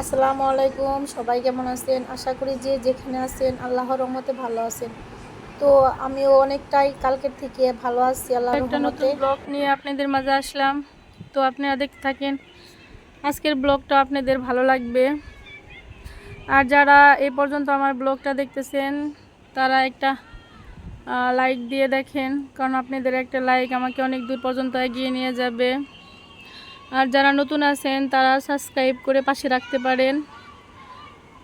আসসালামু আলাইকুম সবাই কেমন আছেন? আশা করি যে যেখানে আছেন আল্লাহর রহমতে ভালো আছেন। তো আমিও অনেকটাই কালকের থেকে ভালো আছি আল্লাহর একটা নতুন ব্লগ নিয়ে আপনাদের মাঝে আসলাম। তো আপনারা দেখতে থাকেন আজকের ব্লগটা আপনাদের ভালো লাগবে। আর যারা এ পর্যন্ত আমার ব্লগটা দেখতেছেন তারা একটা লাইক দিয়ে দেখেন কারণ আপনাদের একটা লাইক আমাকে অনেক দূর পর্যন্ত এগিয়ে নিয়ে যাবে। আর যারা নতুন আছেন, তারা সাবস্ক্রাইব করে পাশে রাখতে পারেন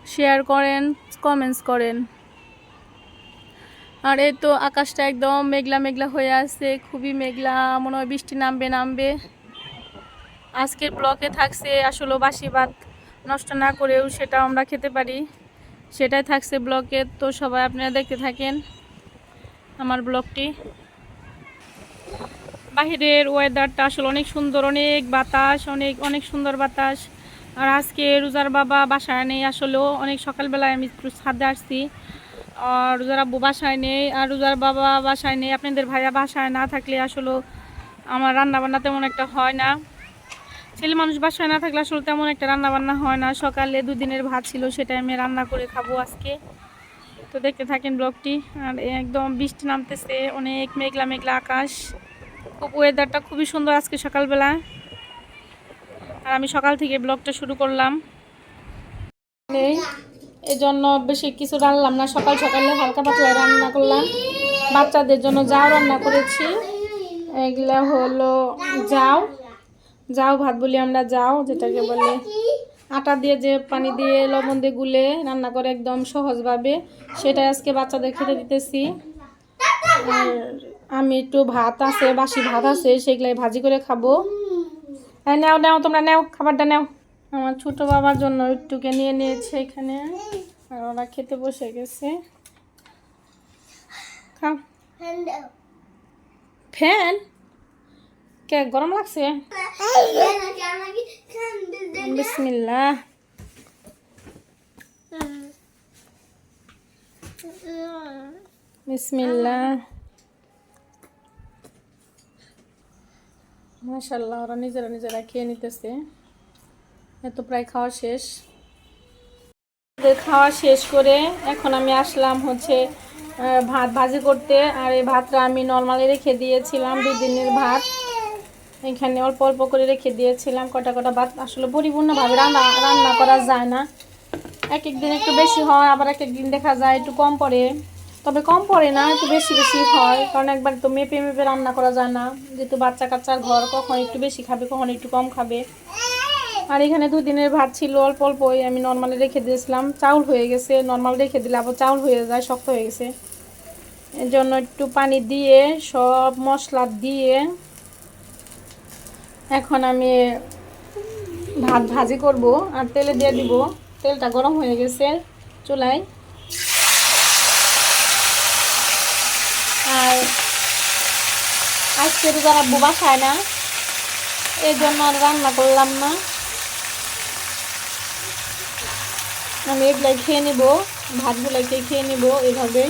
শেয়ার করেন কমেন্টস করেন। আর এই তো আকাশটা একদম মেঘলা মেঘলা হয়ে আছে, খুবই মেঘলা, মনে হয় বৃষ্টি নামবে নামবে। আজকের ব্লকে থাকছে আসলে বাসি ভাত, নষ্ট না করেও সেটা আমরা খেতে পারি। সেটাই থাকছে ব্লকে তো সবাই আপনারা দেখতে থাকেন আমার ব্লগটি বাহিরের ওয়েদারটা আসলে অনেক সুন্দর, অনেক বাতাস, অনেক অনেক সুন্দর বাতাস। আর আজকে রোজার বাবা বাসায় নেই, আসলেও অনেক সকালবেলায় আমি একটু ছাদে আসছি। আর রোজার আব্বু বাসায় নেই, আর রোজার বাবা বাসায় নেই। আপনাদের ভাইয়া বাসায় না থাকলে আসলে আমার রান্নাবান্না তেমন একটা হয় না। ছেলে মানুষ বাসায় না থাকলে আসলে তেমন একটা রান্নাবান্না হয় না। সকালে দুদিনের ভাত ছিল সেটা আমি রান্না করে খাব আজকে। তো দেখতে থাকেন ব্লগটি। আর একদম বৃষ্টি নামতেছে, অনেক মেঘলা মেঘলা আকাশ। ওয়েদারটা খুবই সুন্দর আজকে সকালবেলা। আর আমি সকাল থেকে ব্লগটা শুরু করলাম। এই জন্য বেশি কিছু রান্নাম না। সকাল সকালে হালকা পাতলা রান্না করলাম। বাচ্চাদের জন্য যাও রান্না করেছি। এগুলা হলো যাও। যাও ভাত বলি আমরা যাও, যেটাকে বলে আটা দিয়ে যে পানি দিয়ে লবণ দিয়ে গুলে রান্না করে একদম সহজভাবে। সেটা আজকে বাচ্চাদের খেতে দিতেছি। আমি একটু ভাত আছে, বাসি ভাত আছে, সেগুলাই ভাজি করে খাব। নাও নাও, তোমরা নাও, খাবারটা নাও। আমার ছোট বাবার জন্য একটুকে নিয়ে নিয়েছে এখানে, আর ওরা খেতে বসে গেছে। ফ্যান? কে, গরম লাগছে? বিসমিল্লা বিসমিল্লা মাশাল্লাহ ওরা নিজেরা নিজেরা খেয়ে নিতেছে। এত প্রায় খাওয়া শেষ। খাওয়া শেষ করে এখন আমি আসলাম হচ্ছে ভাত ভাজি করতে। আর এই ভাতটা আমি নর্মালি রেখে দিয়েছিলাম দুই দিনের ভাত। এখানে অল্প অল্প করে রেখে দিয়েছিলাম, কটা কটা ভাত আসলে পরিপূর্ণভাবে রান্না রান্না করা যায় না। এক এক দিন একটু বেশি হয়, আবার এক এক দিন দেখা যায় একটু কম পড়ে। তবে কম পড়ে না, একটু বেশি বেশি হয়, কারণ একবার তো মেপে মেপে রান্না করা যায় না। যেহেতু বাচ্চা কাচ্চার ঘর, কখন একটু বেশি খাবে, কখন একটু কম খাবে। আর এখানে দুদিনের ভাত ছিল, অল্প অল্পই আমি নর্মালি রেখে দিয়েছিলাম। চাউল হয়ে গেছে নর্মাল রেখে দিলে আবার চাউল হয়ে যায়, শক্ত হয়ে গেছে। এর জন্য একটু পানি দিয়ে, সব মশলা দিয়ে এখন আমি ভাত ভাজি করব। আর তেলে দিয়ে দিব। তেলটা গরম হয়ে গেছে চুলায়। আর আজকে তো যারা বোবা খায় না, এই জন্য আর রান্না করলাম না। আমি এগুলাই খেয়ে নিব, ভাতগুলাকে খেয়ে নিব এভাবে।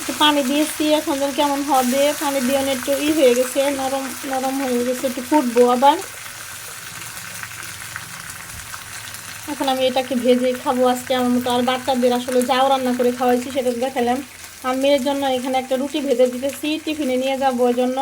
একটু পানি দিয়েছি, এখন কেমন হবে পানি দিয়ে একটু ই হয়ে গেছে, নরম নরম হয়ে গেছে, একটু ফুটবো আবার। এখন আমি এটাকে ভেজে খাব আজকে আমার মতো। আর বাচ্চাদের আসলে যাও রান্না করে খাওয়াইছি, সেটা দেখালাম। আর মেয়ের জন্য এখানে একটা রুটি ভেজে দিতেছি, টিফিনে নিয়ে যাব ওই জন্য।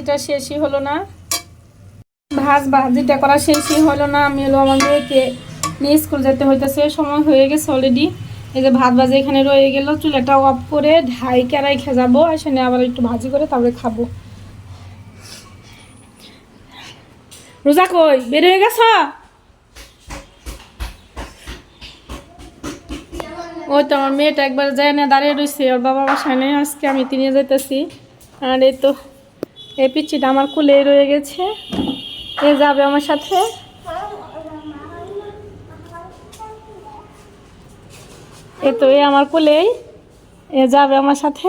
ভাজিটা শেষই হলো না। ভাজ ভাজিটা করা শেষই হলো না। আমি হলো আমার মেয়েকে নিয়ে স্কুল যেতে হইতেছে, সময় হয়ে গেছে অলরেডি এই যে ভাত ভাজি এখানে রয়ে গেল, চুলাটা অফ করে ঢাই কেরাই খেজাবো এখানে আবার একটু ভাজি করে তারপরে খাব। রোজা কই? বের হয়ে গেছ? ওই তো আমার মেয়েটা একবার যায় না, দাঁড়িয়ে রয়েছে ওর বাবা বাসায় নেই, আজকে আমি তিনি যেতেছি আর এই তো এই পিচ্ছিটা আমার কুলে রয়ে গেছে। এ যাবে আমার সাথে? এ তো এ আমার কোলেই। এ যাবে আমার সাথে?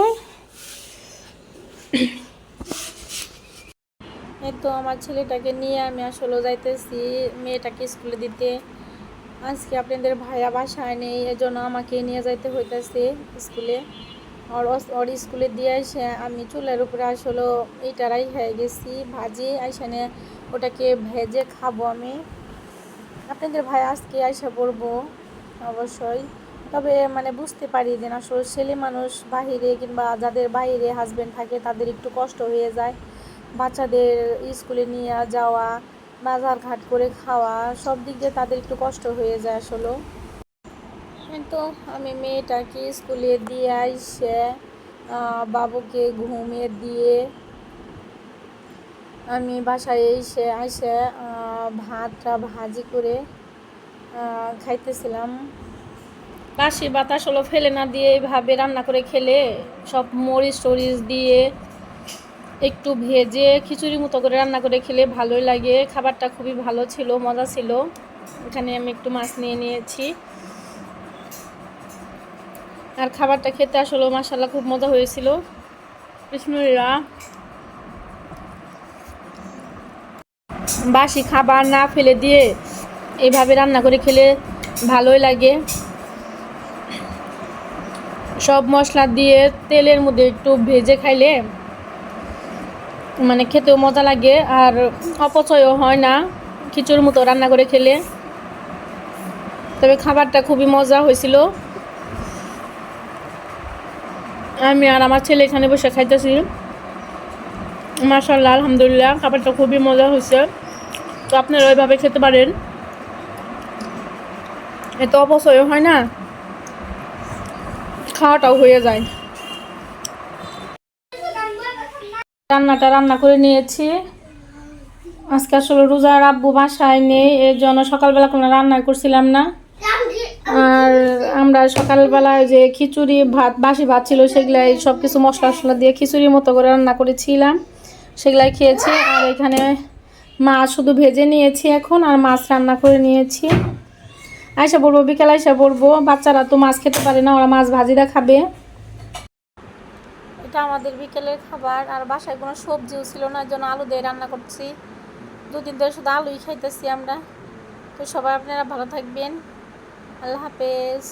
এই তো আমার ছেলেটাকে নিয়ে আমি আসলে যাইতেছি, মেয়েটাকে স্কুলে দিতে। আজকে আপনাদের ভাইয়া বাসায় নেই, এজন্য আমাকে নিয়ে যাইতে হইতেছে স্কুলে। আর ওর স্কুলে দিয়ে এসে আমি চুলের উপরে আসলে এইটারাই হয়ে গেছি। ভাজি আইসানে ওটাকে ভেজে খাব আমি। আপনাদের ভাই আজকে আইসা পড়ব, অবশ্যই। তবে মানে বুঝতে পারি যে আসলে ছেলে মানুষ বাহিরে কিংবা যাদের বাইরে হাজব্যান্ড থাকে, তাদের একটু কষ্ট হয়ে যায়। বাচ্চাদের স্কুলে নিয়ে যাওয়া বাজার ঘাট করে খাওয়া, সব দিক দিয়ে তাদের একটু কষ্ট হয়ে যায় আসলে। তো আমি মেয়েটাকে স্কুলে দিয়ে আইসে বাবুকে ঘুমিয়ে দিয়ে আমি বাসায় এসে আহ, ভাতটা ভাজি করে খাইতেছিলাম। বাসি বাতাস হলো ফেলে না দিয়ে এইভাবে রান্না করে খেলে সব মরিচ টরিচ দিয়ে একটু ভেজে খিচুড়ি মতো করে রান্না করে খেলে ভালোই লাগে। খাবারটা খুবই ভালো ছিল মজা ছিল। এখানে আমি একটু মাছ নিয়ে নিয়েছি। আর খাবারটা খেতে আসলে মাসাল্লাহ খুব মজা হয়েছিল। বিসমিল্লাহ। বাসি খাবার না ফেলে দিয়ে এইভাবে রান্না করে খেলে ভালোই লাগে। সব মশলা দিয়ে তেলের মধ্যে একটু ভেজে খাইলে মানে খেতেও মজা লাগে আর অপচয়ও হয় না খিচুড়ির মতো রান্না করে খেলে। তবে খাবারটা খুবই মজা হয়েছিল। আমি আর আমার ছেলে এখানে বসে খাইতেছি। মাসাল্লাহ আলহামদুলিল্লাহ, খাবারটা খুবই মজা হয়েছে। তো আপনারা ওইভাবে খেতে পারেন। এত অপচয় হয় না। খাওয়াটাও হয়ে যায়। রান্নাটা রান্না করে নিয়েছি। আজকে আসলে রোজার আব্বু বাসায় নেই এর জন্য সকালবেলা কোনো রান্না করছিলাম না। আর আমরা সকালবেলা ওই যে খিচুড়ি ভাত, বাসি ভাত ছিল, সেগুলাই সব কিছু মশলা টশলা দিয়ে খিচুড়ির মতো করে রান্না করেছিলাম। সেগুলাই খেয়েছি আর এখানে মাছ শুধু ভেজে নিয়েছি এখন আর মাছ রান্না করে নিয়েছি। আয়সা পড়ব, বিকেল আয়সা পড়ব। বাচ্চারা তো মাছ খেতে পারে না, ওরা মাছ ভাজিটা খাবে। এটা আমাদের বিকেলের খাবার, আর বাসায় কোনো সবজিও ছিল না জন্য আলু দিয়ে রান্না করছি। দুদিন ধরে শুধু আলুই খাইতেছি আমরা। তো সবাই আপনারা ভালো থাকবেন। আল্লাহ হাফেজ।